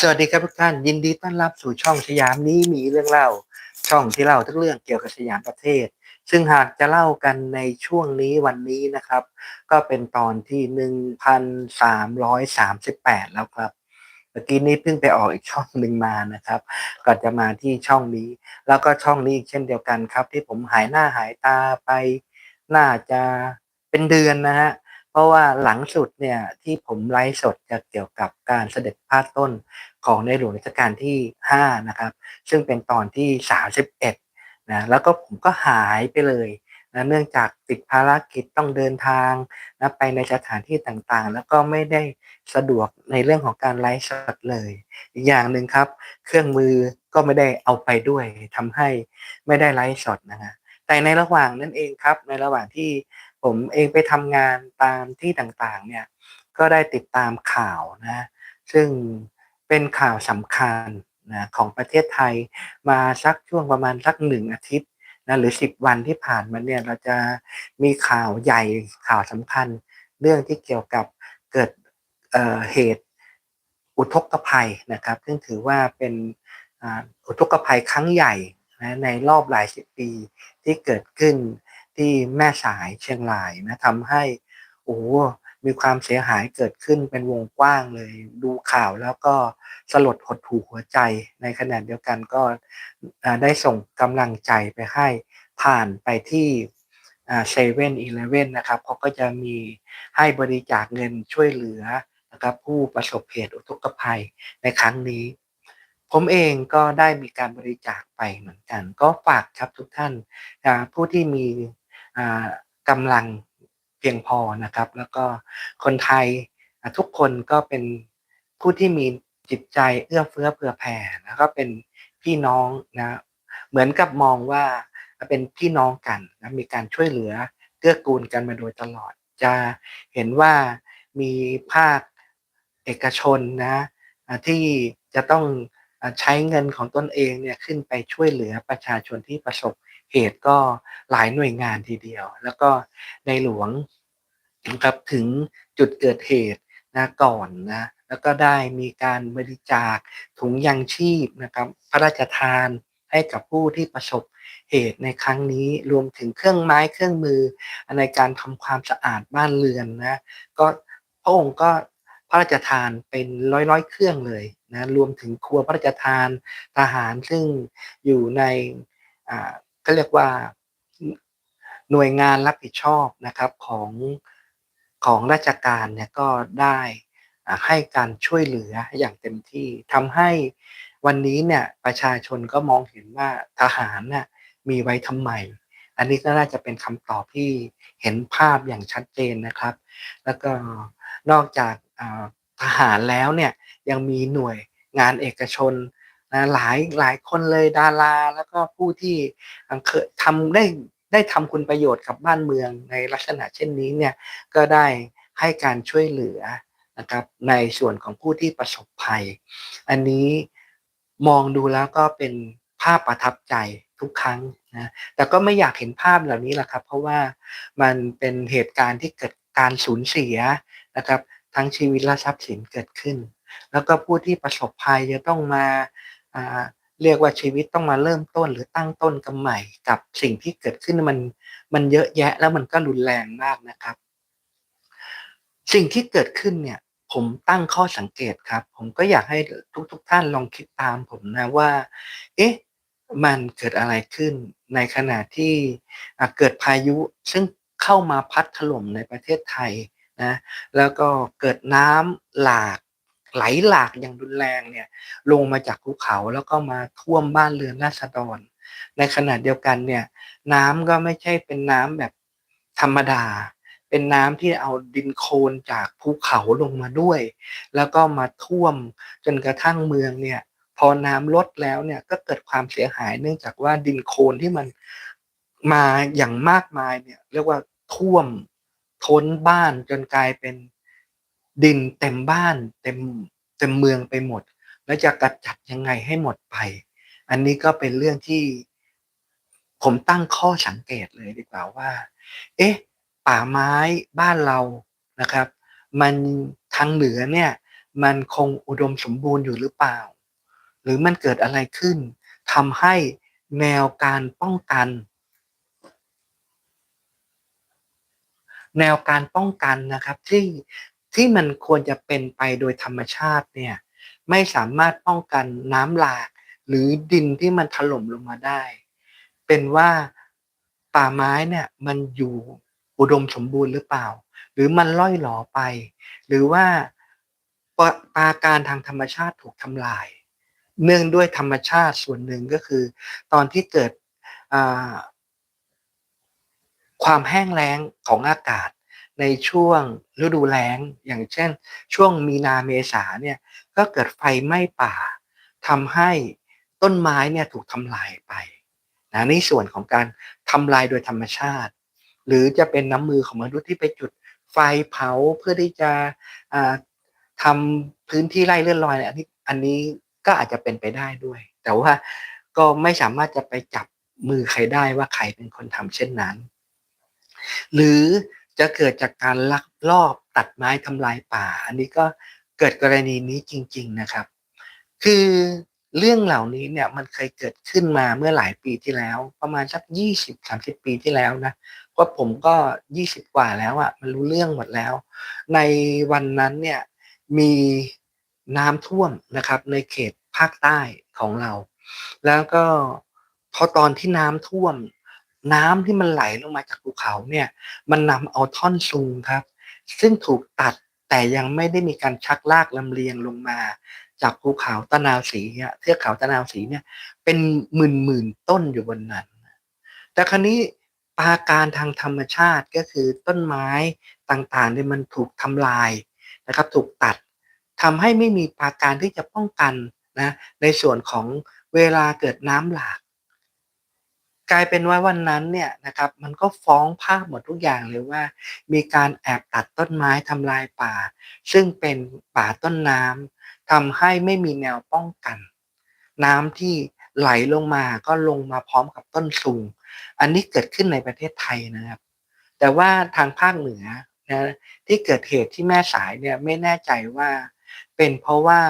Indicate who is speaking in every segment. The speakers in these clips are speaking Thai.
Speaker 1: สวัสดีครับทุกท่านยินดีต้อนรับสู่ช่องสยามนี้มีเรื่องเล่า ช่องที่เล่าทุกเรื่องเกี่ยวกับสยามประเทศ ซึ่งหากจะเล่ากันในช่วงนี้วันนี้นะครับ ก็เป็นตอนที่หนึ่งพันสามร้อยสามสิบแปดแล้วครับเมื่อกี้นี้เพิ่งไปออกอีกช่องหนึ่งมานะครับ ก็จะมาที่ช่องนี้ แล้วก็ช่องนี้เช่นเดียวกันครับ ที่ผมหายหน้าหายตาไปน่าจะเป็นเดือนนะฮะ ราะว่าหลังสุดเนี่ยที่ผมไลฟ์สดจะเกี่ยวกับการเสด็จพาต้นของในหลวงรัชกาลที่ 5 นะครับ ซึ่งเป็นตอนที่ 31 นะแล้วก็ผมก็หายไปเลยนะเนื่องจากติดภารกิจต้องเดินทางนะไปในสถานที่ต่างๆ แล้วก็ไม่ได้สะดวกในเรื่องของการไลฟ์สดเลย อีกอย่างหนึ่งครับ เครื่องมือก็ไม่ได้เอาไปด้วยทำให้ไม่ได้ไลฟ์สดนะฮะแต่ในระหว่างนั้นเองครับในระหว่างที่ ผมเองไปทำงานตามที่ต่างๆเนี่ยก็ได้ติดตามข่าวนะซึ่งเป็นข่าวสำคัญนะของประเทศไทยมาสักช่วงประมาณสักหนึ่งอาทิตย์นะหรือสิบวันที่ผ่านมาเนี่ยเราจะมีข่าวใหญ่ข่าวสำคัญ เรื่องที่เกี่ยวกับเกิดเเหตุอุทกภัยนะครับซึ่งถือว่าเป็นอุทกภัยครั้งใหญ่นะในรอบหลายสิบปีที่เกิดขึ้น ที่แม่สายเชียงรายนะทำให้โอ้มีความเสียหายเกิดขึ้นเป็นวงกว้างเลย ดูข่าวแล้วก็สลดหดหูหัวใจในขณะเดียวกันก็ได้ส่งกำลังใจไปให้ผ่านไปที่เซเว่นอีเลฟเว่นนะครับเขาก็จะมีให้บริจาคเงินช่วยเหลือนะครับผู้ประสบเหตุอุทกภัยในครั้งนี้ ผมเองก็ได้มีการบริจาคไปเหมือนกัน ก็ฝากครับทุกท่านผู้ที่มี กำลังเพียงพอนะครับ แล้วก็คนไทยทุกคนก็เป็นผู้ที่มีจิตใจเอื้อเฟื้อเผื่อแผ่แล้วก็เป็นพี่น้องนะเหมือนกับมองว่าเป็นพี่น้องกันนะมีการช่วยเหลือเกื้อกูลกันมาโดยตลอด จะเห็นว่ามีภาคเอกชนนะที่จะต้องใช้เงินของตนเองเนี่ยขึ้นไปช่วยเหลือประชาชนที่ประสบ เหตุก็หลายหน่วยงานทีเดียว แล้วก็ในหลวงนะครับถึงจุดเกิดเหตุนะก่อนนะแล้วก็ได้มีการบริจาคถุงยังชีพนะครับพระราชทานให้กับผู้ที่ประสบเหตุในครั้งนี้รวมถึงเครื่องไม้เครื่องมือในการทำความสะอาดบ้านเรือนนะก็พระองค์ก็พระราชทานเป็นร้อยร้อยเครื่องเลยนะรวมถึงครัวพระราชทานทหารซึ่งอยู่ใน อ่าก็เรียกว่าหน่วยงานรับผิดชอบนะครับของของราชการเนี่ยก็ได้ให้การช่วยเหลืออย่างเต็มที่ทำให้วันนี้เนี่ยประชาชนก็มองเห็นว่าทหารน่ะมีไว้ทำไม อันนี้ก็น่าจะเป็นคำตอบที่เห็นภาพอย่างชัดเจนนะครับ แล้วก็นอกจากทหารแล้วเนี่ยยังมีหน่วยงานเอกชน นะหลายหลายคนเลยดารา แล้วก็ผู้ที่เคยทำได้ได้ทำคุณประโยชน์กับบ้านเมืองในลักษณะเช่นนี้เนี่ยก็ได้ให้การช่วยเหลือนะครับในส่วนของผู้ที่ประสบภัย อันนี้มองดูแล้วก็เป็นภาพประทับใจทุกครั้งนะแต่ก็ไม่อยากเห็นภาพเหล่านี้แหละครับ เพราะว่ามันเป็นเหตุการณ์ที่เกิดการสูญเสียนะครับ ทั้งชีวิตและทรัพย์สินเกิดขึ้น แล้วก็ผู้ที่ประสบภัยจะต้องมา เรียกว่าชีวิตต้องมาเริ่มต้นหรือตั้งต้นกันใหม่กับสิ่งที่เกิดขึ้นมันมันเยอะแยะแล้วมันก็รุนแรงมากนะครับ สิ่งที่เกิดขึ้นเนี่ยผมตั้งข้อสังเกตครับ ผมก็อยากให้ทุกๆทท่านลองคิดตามผมนะว่า เอ๊ะมันเกิดอะไรขึ้นในขณะที่เกิดพายุซึ่งเข้ามาพัดถล่มในประเทศไทยนะแล้วก็เกิดน้ำหลาก ไหลหลากอย่างรุนแรงเนี่ยลงมาจากภูเขาแล้วก็มาท่วมบ้านเรือนราษฎร ในขณะเดียวกันเนี่ยน้ำก็ไม่ใช่เป็นน้ำแบบธรรมดา เป็นน้ำที่เอาดินโคลนจากภูเขาลงมาด้วย แล้วก็มาท่วมจนกระทั่งเมืองเนี่ยพอน้ำลดแล้วเนี่ยก็เกิดความเสียหายเนื่องจากว่าดินโคลนที่มันมาอย่างมากมายเนี่ยเรียกว่าท่วมท้นบ้านจนกลายเป็น ดินเต็มบ้านเต็มเต็มเมืองไปหมด แล้วจะกระจัดยังไงให้หมดไป อันนี้ก็เป็นเรื่องที่ผมตั้งข้อสังเกตเลยดีกว่าว่า เอ๊ะ ป่าไม้บ้านเรานะครับ มันทางเหนือเนี่ย มันคงอุดมสมบูรณ์อยู่หรือเปล่า หรือมันเกิดอะไรขึ้นทำให้แนวการป้องกัน แนวการป้องกันนะครับที่ ที่มันควรจะเป็นไปโดยธรรมชาติเนี่ยไม่สามารถป้องกันน้ำหลาก หรือดินที่มันถล่มลงมาได้ เป็นว่าป่าไม้เนี่ยมันอยู่อุดมสมบูรณ์หรือเปล่า หรือมันล่อยหลอไป หรือว่าปปาการทางธรรมชาติถูกทำลาย เนื่องด้วยธรรมชาติส่วนหนึ่งก็คือ ตอนที่เกิดความแห้งแล้งของอากาศ ในช่วงฤดูแล้ง อย่างเช่น ช่วงมีนาเมษาเนี่ยก็เกิดไฟไหม้ป่าทำให้ต้นไม้เนี่ยถูกทำลายไปนะนี่ส่วนของการทำลายโดยธรรมชาติ หรือจะเป็นน้ำมือของมนุษย์ที่ไปจุดไฟเผาเพื่อที่จะทำพื้นที่ไร่เลื่อนลอยอันนี้อันนี้ก็อาจจะเป็นไปได้ด้วย แต่ว่าก็ไม่สามารถจะไปจับมือใครได้ว่าใครเป็นคนทำเช่นนั้น หรือ จะเกิดจากการลักลอบตัดไม้ทำลายป่า อันนี้ก็เกิดกรณีนี้จริง ๆนะครับ คือเรื่องเหล่านี้เนี่ยมันเคยเกิดขึ้นมาเมื่อหลายปีที่แล้ว ประมาณสักยี่สิบสามสิบปีที่แล้วนะเพราะผมก็ยี่สิบกว่าแล้วอะ่ะมันรู้เรื่องหมดแล้ว ในวันนั้นเนี่ยมีน้ำท่วมนะครับ ในเขตภาคใต้ของเรา แล้วก็พอตอนที่น้ำท่วม น้ำที่มันไหลลงมาจากภูเขาเนี่ยมันนำเอาท่อนซุงครับ ซึ่งถูกตัดแต่ยังไม่ได้มีการชักลากลำเลียงลงมา จากภูเขาตะนาวสีเนี่ยเทือกเขาตะนาวสีเนี่ยเป็นหมื่นหมื่นต้นอยู่บนนั้น แต่ครั้นี้ปาการทางธรรมชาติก็คือต้นไม้ต่างๆเนี่ยมันถูกทำลายนะครับ ถูกตัดทำให้ไม่มีปาการที่จะป้องกันนะในส่วนของเวลาเกิดน้ำหลาก กลายเป็นว่าวันนั้นเนี่ยนะครับมันก็ฟ้องภาพหมดทุกอย่างเลยว่า มีการแอบตัดต้นไม้ทำลายป่า ซึ่งเป็นป่าต้นน้ำทำให้ไม่มีแนวป้องกัน น้ำที่ไหลลงมาก็ลงมาพร้อมกับต้นสูง อันนี้เกิดขึ้นในประเทศไทยนะครับ แต่ว่าทางภาคเหนือนะที่เกิดเหตุที่แม่สายเนี่ยไม่แน่ใจว่า เป็นเพราะว่า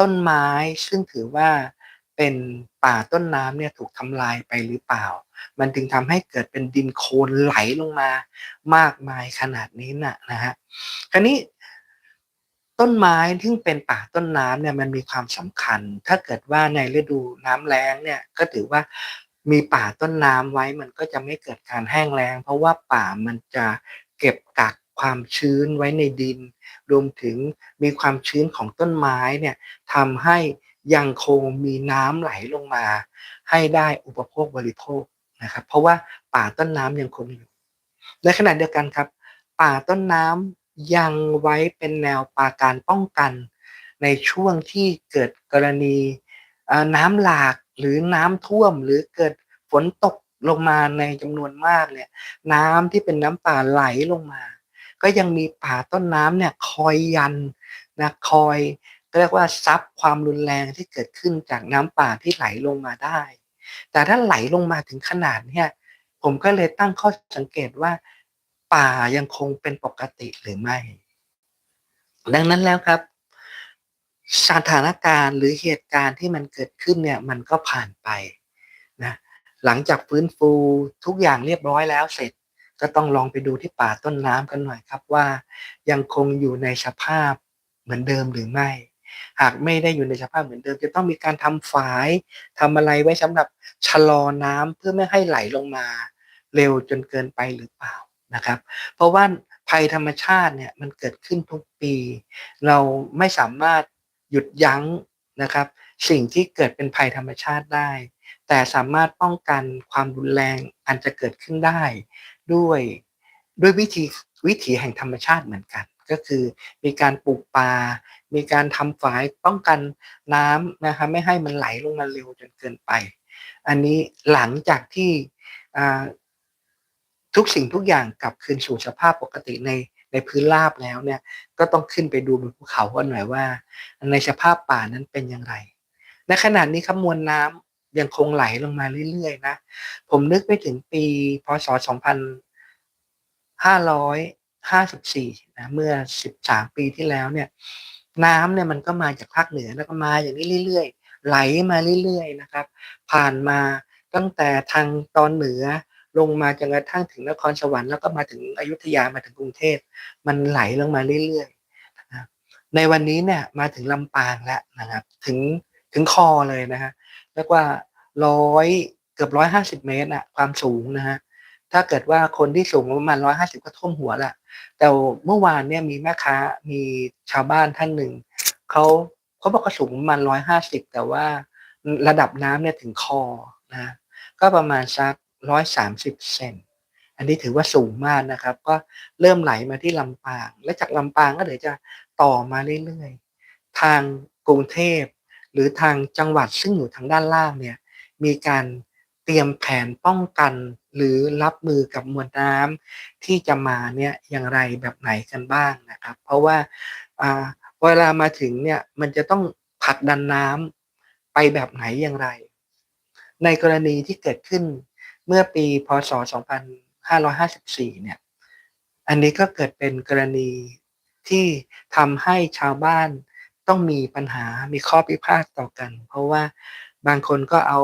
Speaker 1: ต้นไม้ซึ่งถือว่า เป็นป่าต้นน้ำเนี่ยถูกทำลายไปหรือเปล่า มันถึงทำให้เกิดเป็นดินโคลนไหลลงมามากมายขนาดนี้น่ะนะฮะคราวนี้ต้นไม้ที่เป็นป่าต้นน้ำเนี่ยมันมีความสำคัญ ถ้าเกิดว่าในฤดูน้ำแล้งเนี่ยก็ถือว่ามีป่าต้นน้ำไว้มันก็จะไม่เกิดการแห้งแล้ง เพราะว่าป่ามันจะเก็บกักความชื้นไว้ในดิน รวมถึงมีความชื้นของต้นไม้เนี่ยทำให้ ยังคงมีน้ำไหลลงมา ให้ได้อุปโภคบริโภคนะครับ เพราะว่าป่าต้นน้ำยังคงอยู่ในขณะเดียวกันครับ ป่าต้นน้ำยังไว้เป็นแนวปาการป้องกัน ในช่วงที่เกิดกรณีน้ำหลากหรือน้ำท่วมหรือเกิดฝนตกลงมาในจำนวนมากเนี่ยน้ำที่เป็นน้ำป่าไหลลงมา ก็ยังมีป่าต้นน้ำเนี่ยคอยยันนะคอย เรียกว่าซับความรุนแรงที่เกิดขึ้นจากน้ำป่าที่ไหลลงมาได้ แต่ถ้าไหลลงมาถึงขนาดเนี้ยผมก็เลยตั้งข้อสังเกตว่า ป่ายังคงเป็นปกติหรือไม่ ดังนั้นแล้วครับ สถานการณ์หรือเหตุการณ์ที่มันเกิดขึ้นเนี่ยมันก็ผ่านไปนะหลังจากฟื้นฟูทุกอย่างเรียบร้อยแล้วเสร็จก็ต้องลองไปดูที่ป่าต้นน้ำกันหน่อยครับว่า ยังคงอยู่ในสภาพเหมือนเดิมหรือไม่ หากไม่ได้อยู่ในสภาพเหมือนเดิม จะต้องมีการทำฝายทำอะไรไว้สำหรับชะลอน้ำเพื่อไม่ให้ไหลลงมาเร็วจนเกินไปหรือเปล่านะครับ เพราะว่าภัยธรรมชาติเนี่ยมันเกิดขึ้นทุกปี เราไม่สามารถหยุดยั้งนะครับ สิ่งที่เกิดเป็นภัยธรรมชาติได้ แต่สามารถป้องกันความรุนแรงอันจะเกิดขึ้นได้ ด้วยด้วยวิธีวิถีแห่งธรรมชาติเหมือนกัน ก็คือมีการปลูกป่า มีการทำฝายป้องกันน้ำนะครับไม่ให้มันไหลลงมาเร็วจนเกินไป อันนี้หลังจากที่ทุกสิ่งทุกอย่างกลับคืนสู่สภาพปกติในในพื้นราบแล้วเนี่ยก็ต้องขึ้นไปดูบนภูเขากันหน่อยว่า ในสภาพป่านั้นเป็นอย่างไรในขณะนี้ขมวลน้ำยังคงไหลลงมาเรื่อยๆนะ ผมนึกไปถึงปีพศ 2500 54นะเมื่อ 13 ปีที่แล้วเนี่ยน้ำเนี่ยมันก็มาจากภาคเหนือแล้วก็มาอย่างนี้เรื่อยๆ ไหลมาเรื่อยๆนะครับ ผ่านมาตั้งแต่ทางตอนเหนือลงมาจนกระทั่งถึงนครสวรรค์แล้วก็มาถึงอยุธยามาถึงกรุงเทพมันไหลลงมาเรื่อยๆในวันนี้เนี่ยมาถึงลำปางแล้วนะครับถึงถึงคอเลยนะฮะเรียกว่าร้อยเกือบร้อยห้าสิบเมตรอะความสูงนะฮะถ้าเกิดว่าคนที่สูงประมาณร้อยห้าสิบก็ท่วมหัวละ แต่เมื่อวานเนี่ยมีแม่ค้ามีชาวบ้านท่านหนึ่งเขาเขาบอกเขาสูงประมาณร้อยห้าสิบแต่ว่าระดับน้ำเนี่ยถึงคอนะก็ประมาณสักร้อยสามสิบเซนอันนี้ถือว่าสูงมากนะครับ ก็เริ่มไหลมาที่ลำปาง และจากลำปางก็เดี๋ยวจะต่อมาเรื่อยๆ ทางกรุงเทพ หรือทางจังหวัดซึ่งอยู่ทางด้านล่างเนี่ยมีการ เตรียมแผนป้องกันหรือรับมือกับมวลน้ำที่จะมาเนี่ยอย่างไรแบบไหนกันบ้างนะครับ เพราะว่าเวลามาถึงเนี่ยมันจะต้องผลักดันน้ำไปแบบไหนอย่างไร ในกรณีที่เกิดขึ้นเมื่อปีพศ 2554 เนี่ย อันนี้ก็เกิดเป็นกรณีที่ทำให้ชาวบ้านต้องมีปัญหา มีข้อพิพาทต่อกัน เพราะว่าบางคนก็เอา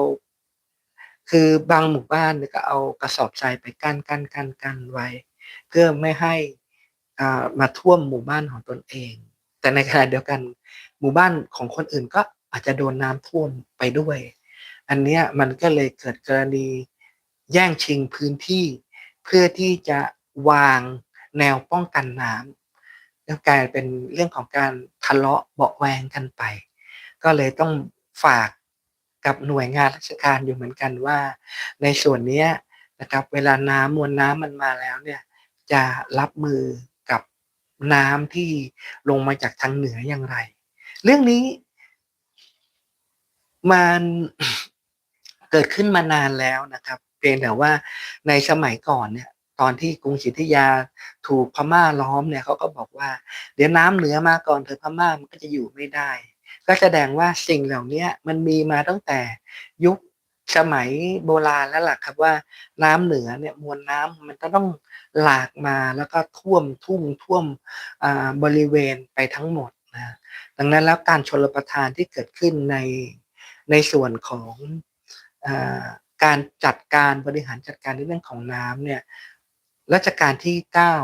Speaker 1: คือบางหมู่บ้านก็เอากระสอบทรายไปกั้นกั้นกั้นกั้นไว้ เพื่อไม่ให้มาท่วมหมู่บ้านของตนเอง แต่ในขณะเดียวกันหมู่บ้านของคนอื่นก็อาจจะโดนน้ำท่วมไปด้วย อันนี้มันก็เลยเกิดกรณีแย่งชิงพื้นที่ เพื่อที่จะวางแนวป้องกันน้ำแล้วกลายเป็นเรื่องของการทะเลาะเบาแวงกันไป ก็เลยต้องฝาก กับหน่วยงานราชการอยู่เหมือนกันว่า ในส่วนนี้นะครับ เวลาน้ำมวลน้ำมันมาแล้วเนี่ยจะรับมือกับน้ำที่ลงมาจากทางเหนืออย่างไร เรื่องนี้ มันเกิดขึ้นมานานแล้วนะครับ เพียงแต่ว่าในสมัยก่อนเนี่ย ตอนที่กรุงศรีอยุธยาถูกพม่าล้อมเนี่ยเขาก็บอกว่า เดี๋ยวน้ำเหนือมาก่อนเถอะพม่ามันก็จะอยู่ไม่ได้ ก็แสดงว่าสิ่งเหล่านี้มันมีมาตั้งแต่ยุคสมัยโบราณแล้วล่ะครับว่าน้ำเหนือเนี่ยมวลน้ำมันก็ต้องหลากมาแล้วก็ท่วมทุ่งท่วมบริเวณไปทั้งหมดนะดังนั้นแล้วการชลประทานที่เกิดขึ้นในในส่วนของการจัดการบริหารจัดการในเรื่องของน้ำเนี่ยรัชกาลที่เก้า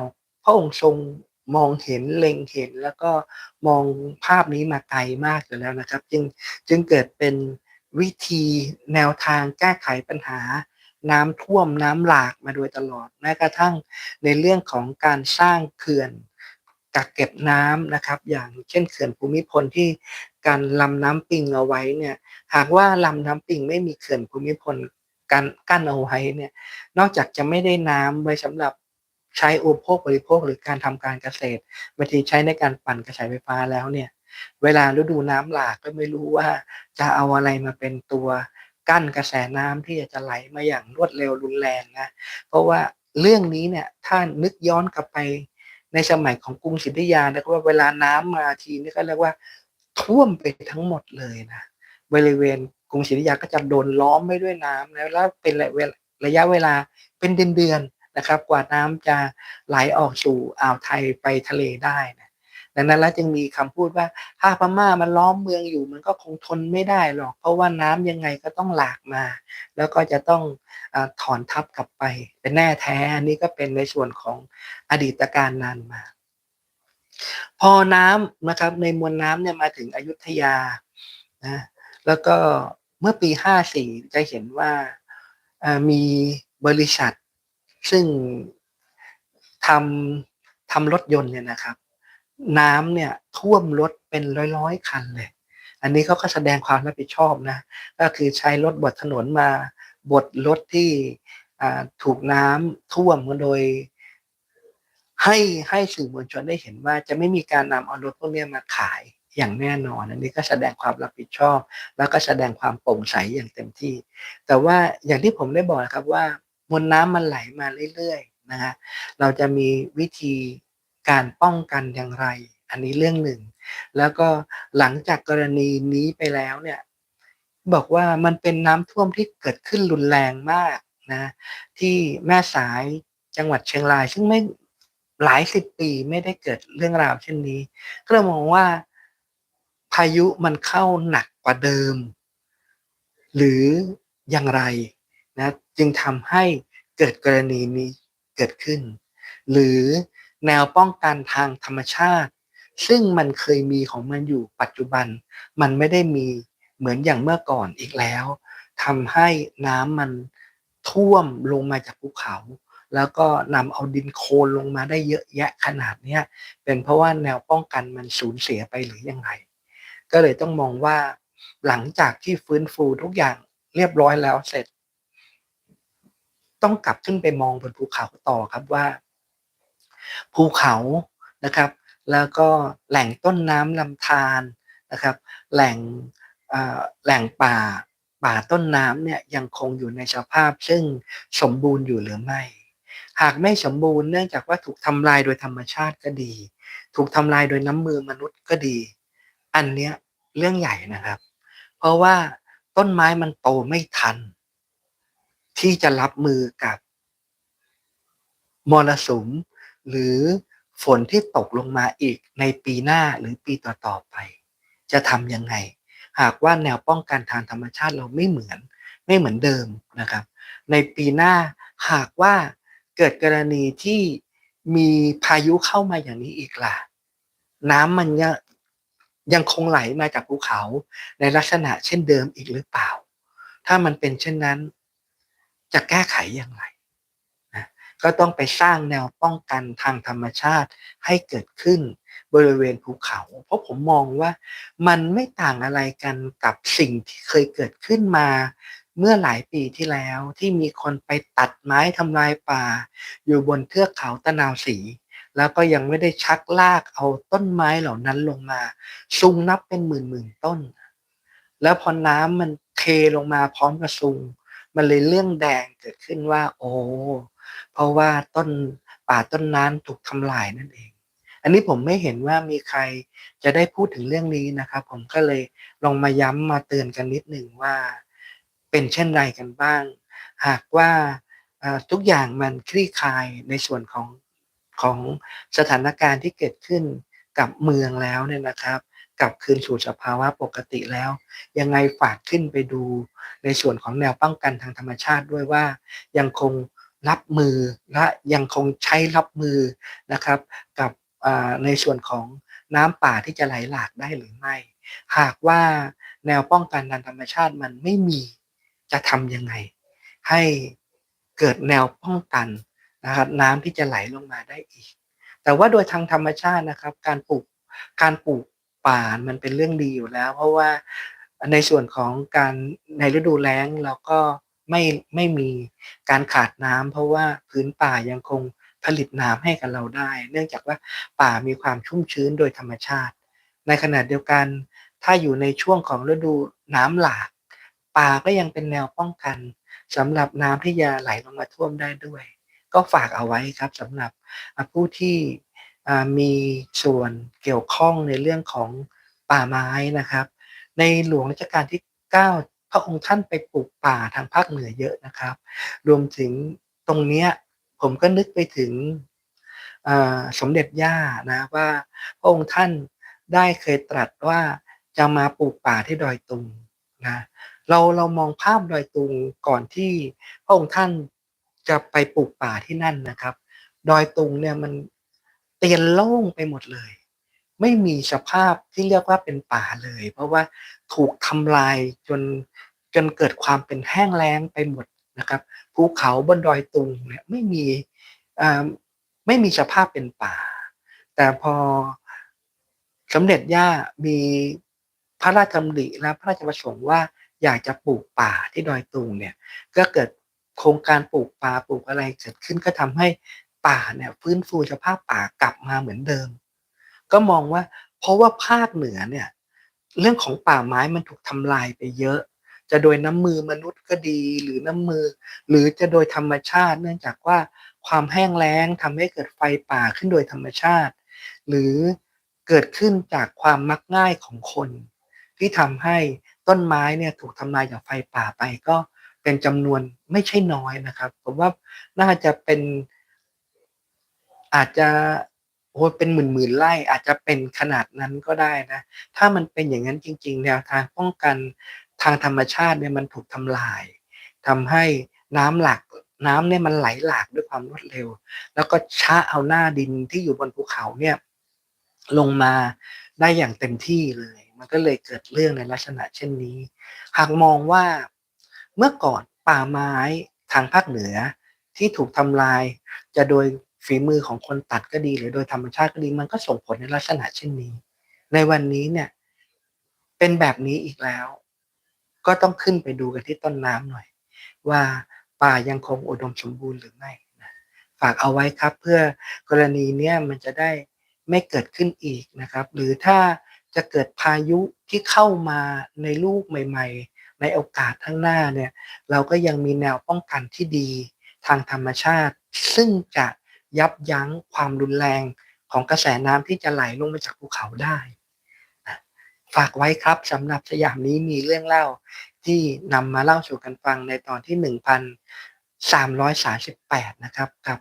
Speaker 1: พระองค์ทรง มองเห็นเล็งเห็น แล้วก็มองภาพนี้มาไกลมากอยู่แล้วนะครับ จึงจึงเกิดเป็นวิธีแนวทางแก้ไขปัญหา น้ำท่วมน้ำหลากมาโดยตลอดแม้กระทั่งในเรื่องของการสร้างเขื่อนกักเก็บน้ำนะครับ อย่างเช่นเขื่อนภูมิพลที่การลำน้ำปิงเอาไว้เนี่ยหากว่าลำน้ำปิงไม่มีเขื่อนภูมิพลการกั้นเอาไว้เนี่ยนอกจากจะไม่ได้น้ำไว้สำหรับ ใช้อุปโภคบริโภคหรือการทำการเกษตรบางทีใช้ในการปั่นกระแสไฟฟ้าแล้วเนี่ย เวลาฤดูน้ำหลากก็ไม่รู้ว่า จะเอาอะไรมาเป็นตัวกั้นกระแสน้ำที่จะไหลมาอย่างรวดเร็วรุนแรงนะเพราะว่าเรื่องนี้เนี่ยถ้านึกย้อนกลับไปในสมัยของกรุงศรีอยุธยานะว่าเวลาน้ำมาทีนี่ก็เรียกว่าท่วมไปทั้งหมดเลยนะบริเวณกรุงศรีอยุธยาก็จะโดนล้อมไว้ด้วยน้ำแล้วแล้วเป็นระยะเวลาเป็นเดือนๆน นะครับ กว่าน้ำจะไหลออกสู่อ่าวไทยไปทะเลได้นะดังนั้นแล้วจึงมีคำพูดว่าถ้าพม่ามันล้อมเมืองอยู่มันก็คงทนไม่ได้หรอก เพราะว่าน้ำยังไงก็ต้องหลากมา แล้วก็จะต้องอถอนทับกลับไป เป็นแน่แท้อันนี้ก็เป็นในส่วนของอดีตการนานมา พอน้ำนะครับ ในมวลน้ำเนี่ยมาถึงอยุธยานะแล้วก็เมื่อปี 54 จะเห็นว่ามีบริษัท ซึ่งทำทำรถยนต์เนี่ยนะครับ น้ำเนี่ยท่วมรถเป็นร้อยๆคันเลย อันนี้เขาก็แสดงความรับผิดชอบนะก็คือใช้รถบดถนนมาบดรถที่ถูกน้ำท่วมโดยให้ให้สื่อมวลชนได้เห็นว่าจะไม่มีการนำเอารถพวกนี้มาขายอย่างแน่นอน อันนี้ก็แสดงความรับผิดชอบ แล้วก็แสดงความโปร่งใสอย่างเต็มที่ แต่ว่าอย่างที่ผมได้บอกครับว่า มวลน้ำมันไหลมาเรื่อยๆนะฮะเราจะมีวิธีการป้องกันอย่างไร อันนี้เรื่องหนึ่ง แล้วก็หลังจากกรณีนี้ไปแล้วเนี่ยบอกว่ามันเป็นน้ำท่วมที่เกิดขึ้นรุนแรงมากนะที่แม่สายจังหวัดเชียงราย ซึ่งไม่หลายสิบปีไม่ได้เกิดเรื่องราวเช่นนี้ ก็เลยมองว่าพายุมันเข้าหนักกว่าเดิม หรืออย่างไร นะจึงทำให้เกิดกรณีนี้เกิดขึ้น หรือแนวป้องกันทางธรรมชาติ ซึ่งมันเคยมีของมันอยู่ปัจจุบัน มันไม่ได้มีเหมือนอย่างเมื่อก่อนอีกแล้วทำให้น้ำมันท่วมลงมาจากภูเขา แล้วก็นำเอาดินโคลนลงมาได้เยอะแยะขนาดนี้เป็นเพราะว่าแนวป้องกันมันสูญเสียไปหรือยังไง ก็เลยต้องมองว่าหลังจากที่ฟื้นฟูทุกอย่างเรียบร้อยแล้วเสร็จ ต้องกลับขึ้นไปมองบนภูเขาต่อครับว่า ภูเขานะครับ แล้วก็แหล่งต้นน้ำลำธารนะครับ แหล่งแหล่งป่าป่าต้นน้ำเนี่ยยังคงอยู่ในสภาพ ซึ่งสมบูรณ์อยู่หรือไม่ หากไม่สมบูรณ์เนื่องจากว่าถูกทำลายโดยธรรมชาติก็ดี ถูกทำลายโดยน้ำมือมนุษย์ก็ดี อันเนี้ยเรื่องใหญ่นะครับ เพราะว่าต้นไม้มันโตไม่ทัน ที่จะรับมือกับมรสุม หรือฝนที่ตกลงมาอีกในปีหน้าหรือปีต่อๆไป จะทำยังไง หากว่าแนวป้องกันทางธรรมชาติเราไม่เหมือน ไม่เหมือนเดิมนะครับ ในปีหน้าหากว่าเกิดกรณีที่มีพายุเข้ามาอย่างนี้อีกล่ะ น้ำมันยังยังคงไหลมาจากภูเขาในลักษณะเช่นเดิมอีกหรือเปล่า ถ้ามันเป็นเช่นนั้น จะแก้ไขอย่างไรนะก็ต้องไปสร้างแนวป้องกันทางธรรมชาติให้เกิดขึ้นบริเวณภูเขา เพราะผมมองว่ามันไม่ต่างอะไรกันกับสิ่งที่เคยเกิดขึ้นมาเมื่อหลายปีที่แล้วที่มีคนไปตัดไม้ทำลายป่า อยู่บนเทือกเขาตะนาวสี แล้วก็ยังไม่ได้ชักลากเอาต้นไม้เหล่านั้นลงมาซุงนับเป็นหมื่นหมื่นต้น แล้วพอน้ำมันเทลงมาพร้อมกับซุง มันเลยเรื่องแดงเกิดขึ้นว่า โอ้เพราะว่าต้นป่าต้นนั้นถูกทำลายนั่นเอง อันนี้ผมไม่เห็นว่ามีใครจะได้พูดถึงเรื่องนี้นะครับ ผมก็เลยลองมาย้ำมาเตือนกันนิดหนึ่งว่า เป็นเช่นไรกันบ้าง หากว่าทุกอย่างมันคลี่คลายในส่วนของของสถานการณ์ที่เกิดขึ้นกับเมืองแล้วเนี่ยนะครับ กลับคืนสู่สภาวะปกติแล้ว ยังไงฝากขึ้นไปดูในส่วนของแนวป้องกันทางธรรมชาติด้วยว่า ยังคงรับมือและยังคงใช้รับมือนะครับกับในส่วนของน้ำป่าที่จะไหลหลากได้หรือไม่ หากว่าแนวป้องกันทางธรรมชาติมันไม่มีจะทำยังไง ให้เกิดแนวป้องกันนะครับน้ำที่จะไหลลงมาได้อีก แต่ว่าโดยทางธรรมชาตินะครับ การปลูกการปลูก ป่ามันเป็นเรื่องดีอยู่แล้ว เพราะว่าในส่วนของการในฤดูแล้งเราก็ไม่ไม่มีการขาดน้ำเพราะว่าพื้นป่ายังคงผลิตน้ำให้กับเราได้ เนื่องจากว่าป่ามีความชุ่มชื้นโดยธรรมชาติ ในขณะเดียวกัน ถ้าอยู่ในช่วงของฤดูน้ำหลาก ป่าก็ยังเป็นแนวป้องกันสำหรับน้ำที่จะไหลลงมาท่วมได้ด้วย ก็ฝากเอาไว้ครับสำหรับผู้ที่ มีส่วนเกี่ยวข้องในเรื่องของป่าไม้นะครับ ในหลวงรัชกาลที่ 9 พระองค์ท่านไปปลูกป่าทางภาคเหนือเยอะนะครับ รวมถึงตรงเนี้ยผมก็นึกไปถึงสมเด็จย่านะว่าพระองค์ท่านได้เคยตรัสว่าจะมาปลูกป่าที่ดอยตุงนะเราเรามองภาพดอยตุงก่อนที่พระองค์ท่านจะไปปลูกป่าที่นั่นนะครับ ดอยตุงเนี่ยมัน เตียนโล่งไปหมดเลย ไม่มีสภาพที่เรียกว่าเป็นป่าเลย เพราะว่าถูกทำลายจนจนเกิดความเป็นแห้งแล้งไปหมดนะครับภูเขาบนดอยตุงเนี่ยไม่มีไม่มีสภาพเป็นป่า แต่พอสมเด็จย่ามีพระราชดำริและพระราชประสงค์ว่าอยากจะปลูกป่าที่ดอยตุงเนี่ยก็เกิดโครงการปลูกป่าปลูกอะไรเกิดขึ้นก็ทำให้ ป่าเนี่ยฟื้นฟูสภาพป่ากลับมาเหมือนเดิม ก็มองว่า เพราะว่าภาคเหนือเนี่ยเรื่องของป่าไม้มันถูกทำลายไปเยอะ จะโดยน้ำมือมนุษย์ก็ดีหรือน้ำมือ หรือจะโดยธรรมชาติ เนื่องจากว่าความแห้งแล้งทำให้เกิดไฟป่าขึ้นโดยธรรมชาติ หรือเกิดขึ้นจากความมักง่ายของคน ที่ทำให้ต้นไม้เนี่ยถูกทำลายจากไฟป่าไปก็เป็นจำนวนไม่ใช่น้อยนะครับผมว่าน่าจะเป็น อาจจะโอ้เป็นหมื่นๆไร่อาจจะเป็นขนาดนั้นก็ได้นะ ถ้ามันเป็นอย่างนั้นจริง ๆ แนวทางป้องกันทางธรรมชาติเนี่ยมันถูกทำลายทำให้น้ำหลากน้ำเนี่ยมันไหลหลากด้วยความรวดเร็ว แล้วก็ชะเอาหน้าดินที่อยู่บนภูเขาเนี่ยลงมาได้อย่างเต็มที่เลย มันก็เลยเกิดเรื่องในลักษณะเช่นนี้ หากมองว่าเมื่อก่อนป่าไม้ทางภาคเหนือที่ถูกทำลาย จะโดย ฝีมือของคนตัดก็ดี หรือโดยธรรมชาติก็ดี มันก็ส่งผลในลักษณะเช่นนี้ ในวันนี้เนี่ยเป็นแบบนี้อีกแล้ว ก็ต้องขึ้นไปดูกันที่ต้นน้ำหน่อย ว่าป่ายังคงอุดมสมบูรณ์หรือไม่นะฝากเอาไว้ครับ เพื่อกรณีเนี้ยมันจะได้ไม่เกิดขึ้นอีกนะครับ หรือถ้าจะเกิดพายุที่เข้ามาในลูกใหม่ ๆ ในโอกาสข้างหน้าเนี่ย เราก็ยังมีแนวป้องกันที่ดีทางธรรมชาติ ซึ่งจะ ยับยั้งความรุนแรงของกระแสน้ำที่จะไหลลงมาจากภูเขาได้ ฝากไว้ครับสำหรับสยามนี้มีเรื่องเล่าที่นำมาเล่าสู่กันฟังในตอนที่ 1,338 นะครับกับ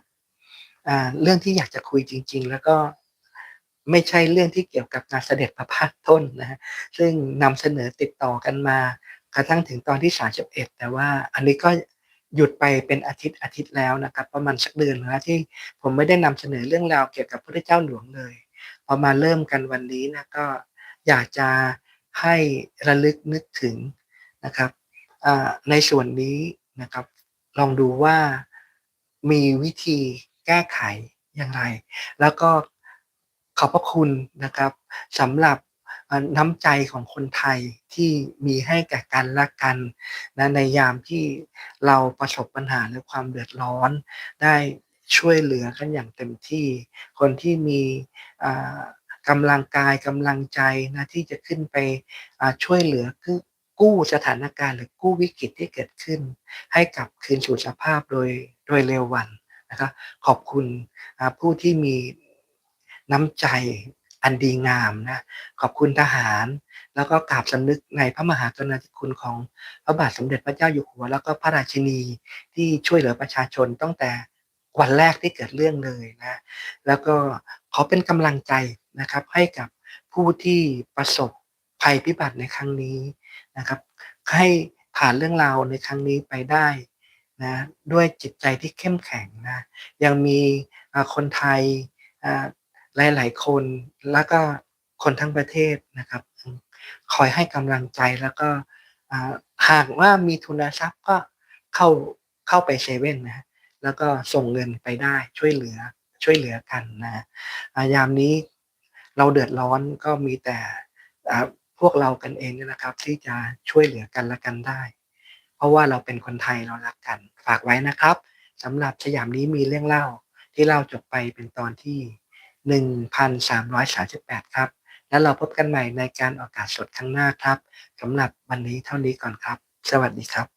Speaker 1: เรื่องที่อยากจะคุยจริง ๆ แล้วก็ไม่ใช่เรื่องที่เกี่ยวกับงานเสด็จพระพาคต้นนะฮะซึ่งนำเสนอติดต่อกันมากระทั่งถึงตอนที่ 31 แต่ว่าอันนี้ก็ หยุดไปเป็นอาทิตย์อาทิตย์แล้วนะครับ ประมาณสักเดือนนะที่ผมไม่ได้นำเสนอเรื่องราวเกี่ยวกับพระเจ้าหลวงเลย พอมาเริ่มกันวันนี้นะก็อยากจะให้ระลึกนึกถึงนะครับในส่วนนี้นะครับ ลองดูว่ามีวิธีแก้ไขอย่างไร แล้วก็ขอบพระคุณนะครับสำหรับ น้ำใจของคนไทยที่มีให้แก่กันและกันนะในยามที่เราประสบปัญหาหรือความเดือดร้อน ได้ช่วยเหลือกันอย่างเต็มที่ คนที่มีกำลังกายกำลังใจนะที่จะขึ้นไปช่วยเหลือกู้สถานการณ์หรือกู้วิกฤตที่เกิดขึ้น ให้กลับคืนสู่สภาพโดยโดยเร็ววันนะครับขอบคุณผู้ที่มีน้ำใจ อันดีงามนะขอบคุณทหาร แล้วก็กราบสำนึกในพระมหากรุณาธิคุณของพระบาทสมเด็จพระเจ้าอยู่หัว แล้วก็พระราชินีที่ช่วยเหลือประชาชนตั้งแต่วันแรกที่เกิดเรื่องเลยนะแล้วก็ขอเป็นกำลังใจนะครับให้กับผู้ที่ประสบภัยพิบัติในครั้งนี้นะครับ ให้ผ่านเรื่องราวในครั้งนี้ไปได้นะด้วยจิตใจที่เข้มแข็งนะยังมีคนไทย หลาย ๆ คนแล้วก็คนทั้งประเทศนะครับ คอยให้กำลังใจแล้วก็หากว่ามีทุนทรัพย์ก็เข้าเข้าไปเซเว่นนะแล้วก็ส่งเงินไปได้ช่วยเหลือช่วยเหลือกันนะยามนี้เราเดือดร้อนก็มีแต่พวกเรากันเองนี่นะครับ ที่จะช่วยเหลือกันและกันได้ เพราะว่าเราเป็นคนไทยเรารักกัน ฝากไว้นะครับสำหรับสยามนี้มีเรื่องเล่าที่เล่าจบไปเป็นตอนที่ 1,338 ครับ แล้วเราพบกันใหม่ในการออกอากาศสดครั้งหน้าครับสำหรับวันนี้เท่านี้ก่อนครับ สวัสดีครับ